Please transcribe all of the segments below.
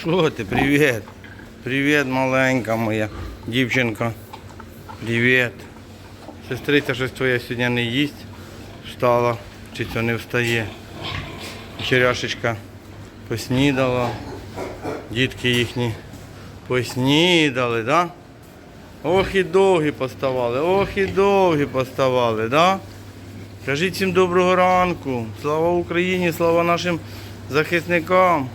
Що ти, привіт? Привіт, маленька моя дівчинка. Привіт. Сестриця щось твоя сьогодні не їсть. Встала, чи це не встає. Черяшечка поснідала. Дітки їхні поснідали, да? Ох і довгі поставали, ох і довгі поставали, да? Кажіть всім доброго ранку. Слава Україні, слава нашим захисникам.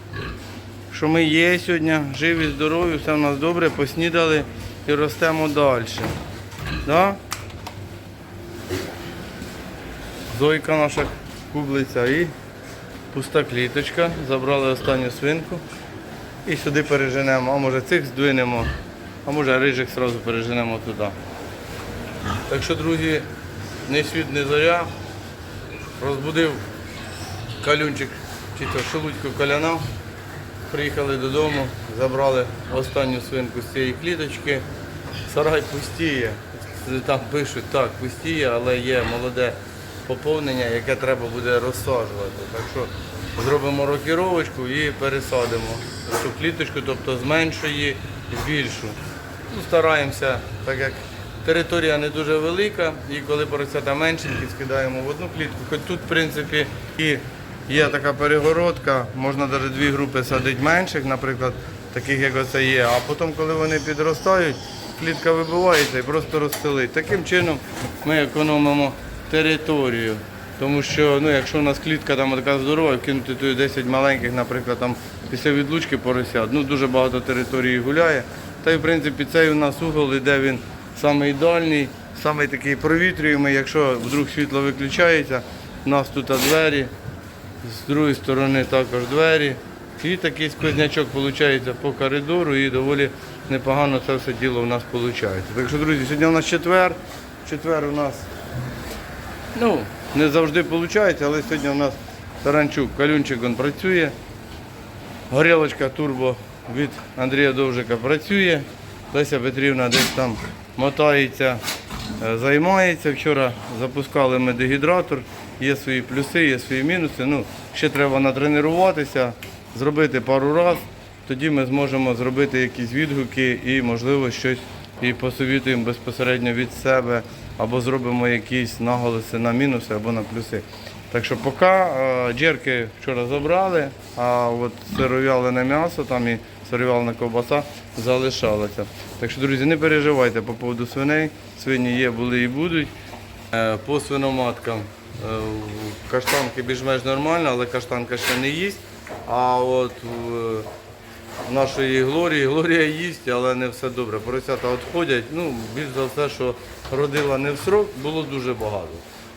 Що ми є сьогодні, живі, здорові, все в нас добре, поснідали і ростемо далі. Да? Зойка наша кублиця і пуста кліточка. Забрали останню свинку і сюди переженемо. А може цих здвинемо, а може рижик одразу переженемо туди. Так що, друзі, не світ, не зоря. Розбудив калюнчик, чи то шелудьку каляна. Приїхали додому, забрали останню свинку з цієї кліточки. Сарай пустіє. Там пишуть, так, пустіє, але є молоде поповнення, яке треба буде розсаджувати. Так що зробимо рокіровочку і пересадимо цю кліточку, тобто з меншої більшу. Ну, стараємося, так як територія не дуже велика, і коли поросята меншенькі, скидаємо в одну клітку. Хоч тут, в принципі, і є така перегородка, можна навіть дві групи садити менших, наприклад, таких як оце є. А потім, коли вони підростають, клітка вибивається і просто розстелить. Таким чином ми економимо територію. Тому що ну, якщо у нас клітка там така здорова, вкинути туди 10 маленьких, наприклад, там після відлучки поросят, ну дуже багато території гуляє. Та й в принципі цей у нас угол іде він самий дальній, самий такий провітрюємий. Якщо вдруг світло виключається, у нас тут двері, з другої сторони також двері. І такий сквознячок виходить по коридору і доволі непогано це все діло у нас виходить. Так що, друзі, сьогодні у нас четвер. Четвер у нас Ну, не завжди виходить, але сьогодні у нас таранчук, калюнчик він працює. Горілочка турбо від Андрія Довжика працює. Леся Петрівна десь там мотається, е, займається. Вчора запускали ми дегідратор, є свої плюси, є свої мінуси. Ну, ще треба натренуватися, зробити пару разів. Тоді ми зможемо зробити якісь відгуки і, можливо, щось і посовітуємо безпосередньо від себе, або зробимо якісь наголоси на мінуси або на плюси. Так що поки е, джерки вчора забрали, а от сиров'ялене м'ясо там і сиров'ялена ковбаса залишалося. Так що, друзі, не переживайте по поводу свиней. Свині є, були і будуть. Е, По свиноматкам каштанки більш-менш нормально, але каштанка ще не їсть. А от в нашої Глорії. Глорія їсть, але не все добре. Поросята відходять. Ну, більш за все, що родила не в срок, було дуже багато.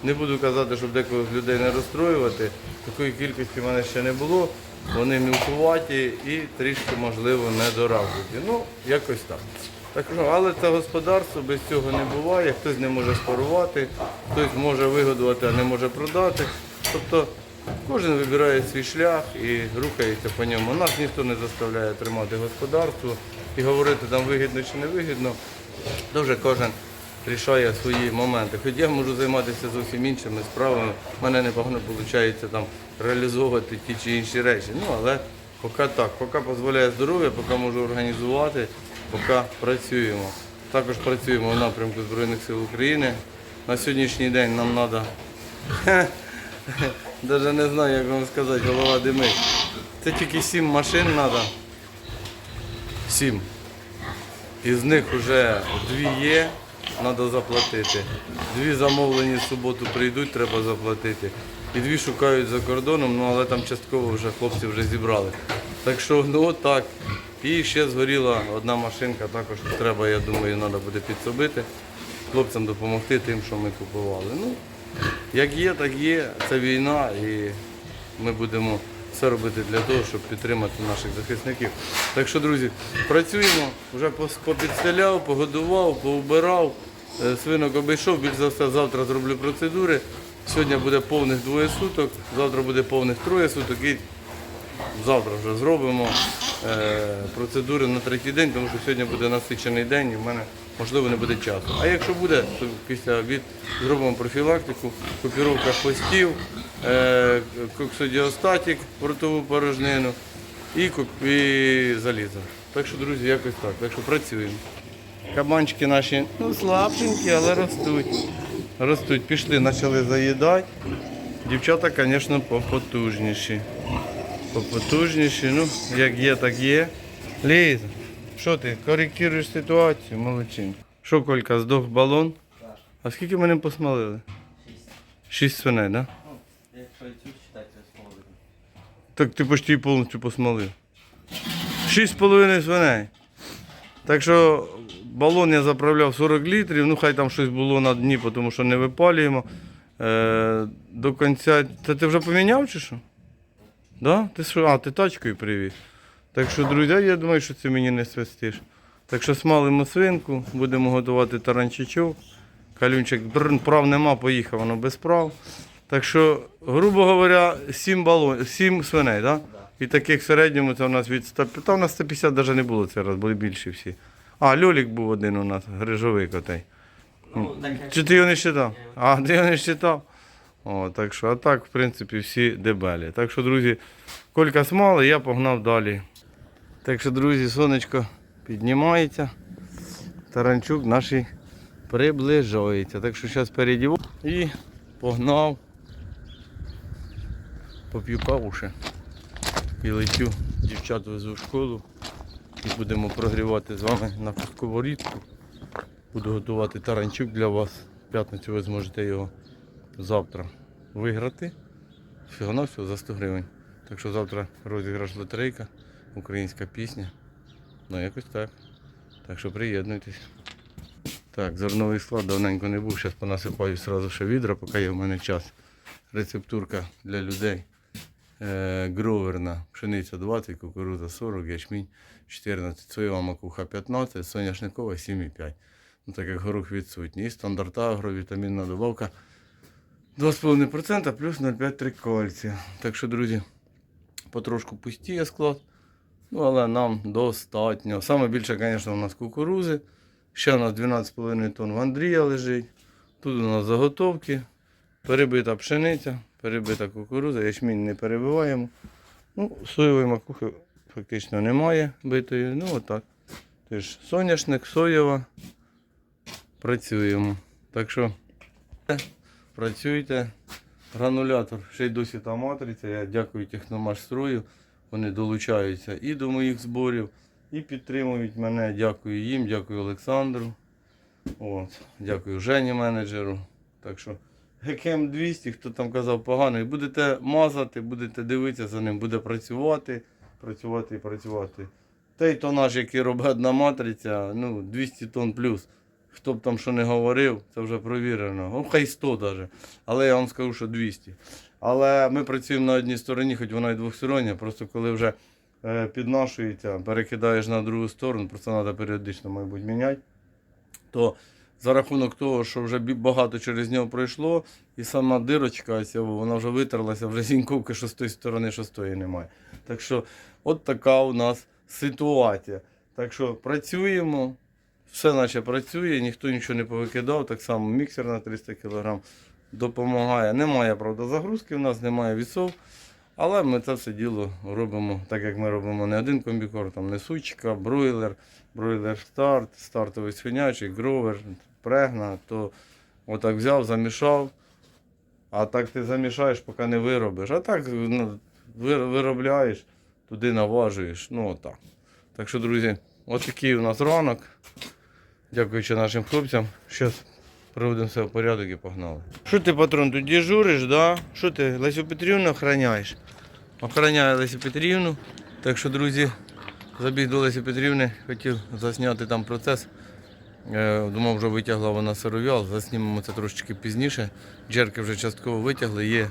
Не буду казати, щоб декого людей не розстроювати. Такої кількості в мене ще не було. Вони мілкуваті і трішки, можливо, недоразвиті. Ну, якось так. Так що, але це господарство, без цього не буває. Хтось не може спарувати, хтось може вигодувати, а не може продати. Тобто Кожен вибирає свій шлях і рухається по ньому. Нас ніхто не заставляє тримати господарство і говорити там вигідно чи не вигідно. Дуже кожен рішає свої моменти. Хоч я можу займатися зовсім іншими справами. У мене непогано виходить там реалізовувати ті чи інші речі. Ну але поки так, поки дозволяє здоров'я, поки можу організувати, поки працюємо. Також працюємо в напрямку Збройних сил України. На сьогоднішній день нам треба Даже не знаю, як вам сказати, голова димить. Це тільки сім машин треба. Сім. Із них вже дві є, треба заплатити. Дві замовлені в суботу прийдуть, треба заплатити. І дві шукають за кордоном, ну але там частково вже хлопці вже зібрали. Так що, ну от. І ще згоріла одна машинка, також треба, я думаю, треба буде підсобити. Хлопцям допомогти тим, що ми купували. Ну, як є, так є. Це війна і ми будемо все робити для того, щоб підтримати наших захисників. Так що, друзі, працюємо, вже попідстеляв, погодував, поубирав, е, свинок обійшов, більш за все завтра зроблю процедури. Сьогодні буде повних двоє суток, завтра буде повних троє суток і завтра вже зробимо е, процедури на третій день, тому що сьогодні буде насичений день і в мене можливо не буде часу. А якщо буде, то після обід зробимо профілактику, купіровка хвостів, е, коксодіостатік ротову порожнину і залізо. Так що, друзі, якось так. Так що працюємо. Кабанчики наші ну, слабшенькі, але ростуть. Ростуть. Пішли, почали заїдати. Дівчата, звісно, попотужніші. Попотужніші. Ну, як є, так є. Ліза, що ти, коректуєш ситуацію, молодчинка. Що, Колька, здох балон? А скільки мене посмалили? Шість свиней, так? Да? Якщо і цю читати, з половиною. Так ти почти повністю посмалив. Шість з половиною свиней. Так що балон я заправляв 40 літрів, ну хай там щось було на дні, тому що не випалюємо. Е, до кінця. Та ти вже поміняв чи що? Да? Ти що? А, ти тачкою привіз. Так що, друзі, я думаю, що це мені не свистиш. Так що смалимо свинку, будемо готувати таранчачок. Калюнчик брн, прав нема, поїхав воно без прав. Так що, грубо говоря, 7 балон, 7 свиней, да? І таких в середньому це у нас від 100, та у нас 150 навіть не було цей раз, були більші всі. А, льолік був один у нас, грижовий котей. Ну, як Чи ти його не вважав? А, ти його не вважав? О, так що, а так, в принципі, всі дебелі. Так що, друзі, колька смали, я погнав далі. Так що, друзі, сонечко піднімається. Таранчук наш приближається. Так що зараз передів і погнав. Поп'ю каву ще. І летю дівчат везу в школу. І будемо прогрівати з вами на сковорідку. Буду готувати таранчук для вас. В п'ятницю ви зможете його завтра виграти. Всього на всього за 100 гривень. Так що завтра розіграш лотерейка, українська пісня. Ну якось так. Так що приєднуйтесь. Так, зерновий склад давненько не був. Зараз понасипаю одразу ще відра, поки є в мене час. Рецептурка для людей. Е, гроверна, пшениця 20, кукурудза 40, ячмінь 14, соєва макуха 15, соняшникова 7,5. Ну, так як горох відсутній. І стандарт агро, вітамінна добавка 2,5% плюс 0,5 кальція. Так що, друзі, потрошку пустіє склад. Ну, але нам достатньо. Саме більше, звісно, у нас кукурузи. Ще у нас 12,5 тонн в Андрія лежить. Тут у нас заготовки. Перебита пшениця, перебита кукуруза, ячмінь не перебиваємо. Ну, соєвої макухи фактично немає битої. Ну отак. Теж соняшник, соєва. Працюємо. Так що працюйте. Гранулятор, ще й досі та матриця. Я дякую Техномашстрою. Вони долучаються і до моїх зборів, і підтримують мене. Дякую їм, дякую Олександру. От. Дякую Жені менеджеру. Так що ГКМ 200, хто там казав поганий, будете мазати, будете дивитися за ним, буде працювати, працювати і працювати. Той тонаж, який робить одна матриця, ну 200 тонн плюс. Хто б там що не говорив, це вже провірено. Ну, хай 100 навіть. Але я вам скажу, що 200. Але ми працюємо на одній стороні, хоч вона і двохстороння, просто коли вже е, піднашується, перекидаєш на другу сторону, просто треба періодично, мабуть, міняти. То за рахунок того, що вже багато через нього пройшло, і сама дирочка, вона вже витерлася, вже зіньковки, що з тої сторони, що з тої немає. Так що, от така у нас ситуація. Так що працюємо, все наче працює, ніхто нічого не повикидав, так само міксер на 300 кг допомагає. Немає, правда, загрузки, в нас немає вісов. Але ми це все діло робимо, так як ми робимо не один комбікор, там несучка, бройлер, бройлер старт, стартовий свинячий, гровер, прегна, то отак взяв, замішав. А так ти замішаєш, поки не виробиш. А так ну, виробляєш, туди наважуєш. Ну отак. Так що, друзі, отакий у нас ранок. Дякуючи нашим хлопцям. Зараз приведемо все в порядок і погнали. Що ти, патрон, тут дежуриш, да? Що ти, Лесю Петрівну охороняєш? Охороняю Лесю Петрівну. Так що, друзі, забіг до Лесі Петрівни, хотів засняти там процес. Е, Думав, вже витягла вона сиров'ял, заснімемо це трошечки пізніше. Джерки вже частково витягли, є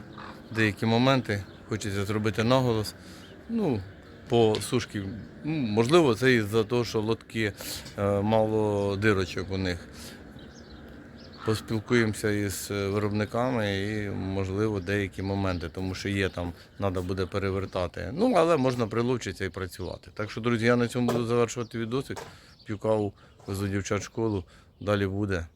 деякі моменти, хочеться зробити наголос. Ну, по сушки. Ну, можливо, це із-за того, що лотки е, мало дирочок у них. Поспілкуємося із е, виробниками і, можливо, деякі моменти, тому що є там, треба буде перевертати. Ну, але можна прилучитися і працювати. Так що, друзі, я на цьому буду завершувати відосик. П'ю каву, везу дівчат в школу, далі буде.